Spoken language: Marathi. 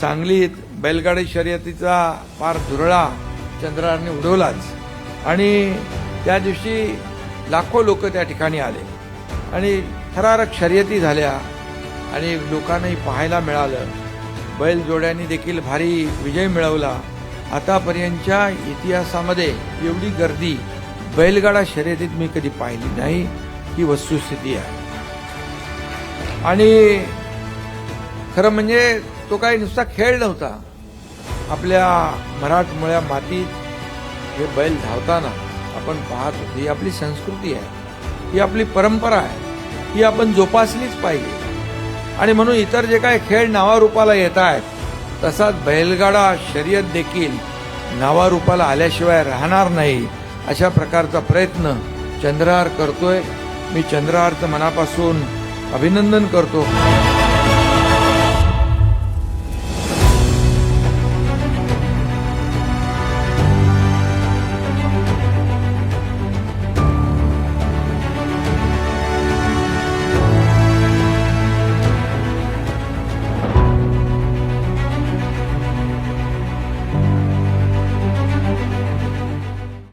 सांगलीत बैलगाडी शर्यतीचा फार धुरळा चंद्रारने उडवलाच. आणि त्या दिवशी लाखो लोक त्या ठिकाणी आले. आणि थरारक शर्यती झाल्या आणि लोकांनाही पाहायला मिळालं. बैल जोड्यांनी देखील भारी विजय मिळवला. आतापर्यंतच्या इतिहासामध्ये एवढी गर्दी बैलगाडा शर्यतीत मी कधी पाहिली नाही. ही वस्तुस्थिती आहे. आणि खरं म्हणजे तो काही नुसता खेळ नव्हता. आपल्या मराठमोळ्या मातीत हे बैल धावताना आपण पाहत होतो ही आपली संस्कृती आहे ही आपली परंपरा आहे ही आपण जोपासलीच पाहिजे. आणि म्हणून इतर जे काही खेळ नावारूपाला येत आहेत तसाच बैलगाडा शर्यत देखील नावारूपाला आल्याशिवाय राहणार नाही अशा प्रकारचा प्रयत्न चंद्रहार करतोय. मी चंद्रहारचं मनापासून अभिनंदन करतो.